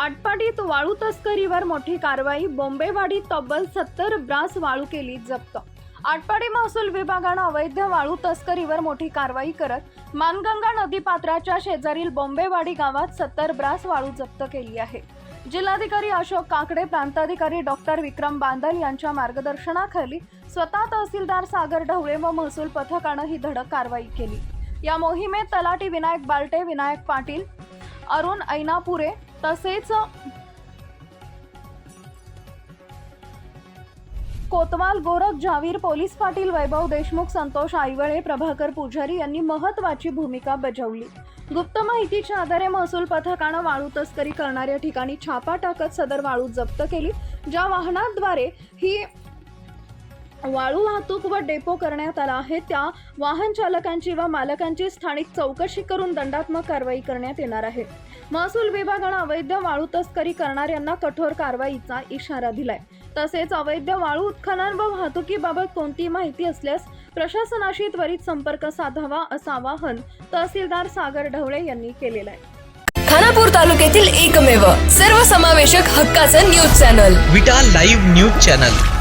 आटपाडीत वाळू तस्करीवर मोठी कारवाई बोंबेवाडीत तब्बल सत्तर ब्रास वाळू केली जप्त. आटपाडी महसूल विभागानं अवैध वाळू तस्करीवर मोठी कारवाई करत मानगंगा नदीपात्राच्या शेजारील बोंबेवाडी गावात सत्तर ब्रास वाळू जप्त केली आहे. जिल्हाधिकारी अशोक काकडे प्रांताधिकारी डॉक्टर विक्रम बांदल यांच्या मार्गदर्शनाखाली स्वतः तहसीलदार सागर ढवळे व महसूल पथकानं ही धडक कारवाई केली. या मोहिमेत तलाठी विनायक बालटे विनायक पाटील अरुण ऐनापुरे तसेच कोतवाल गोरख जावीर पोलीस पाटील वैभव देशमुख संतोष आईवळे प्रभाकर पुजारी यांनी महत्वाची भूमिका बजावली. गुप्त माहितीच्या आधारे महसूल पथकानं वाळू तस्करी करणाऱ्या ठिकाणी छापा टाकत सदर वाळू जप्त केली. ज्या वाहनाद्वारे ही वाळू वाहतूक व डेपो करण्यात आला आहे त्या वाहन चालकांची व मालकांची स्थानिक चौकशी करून दंडात्मक कारवाई करण्यात येणार आहे. महसूल विभागानं अवैध वाळू तस्करी करणाऱ्यांना कठोर कारवाईचा इशारा दिलाय. तसेच अवैध वाळू उत्खनन व वाहतुकीबाबत कोणती माहिती असल्यास प्रशासनाशी त्वरित संपर्क साधावा असं आवाहन तहसीलदार सागर ढवळे यांनी केलेलं आहे. खानापूर तालुक्यातील एकमेव सर्वसमावेशक हक्काचं news channel. Vita live news channel.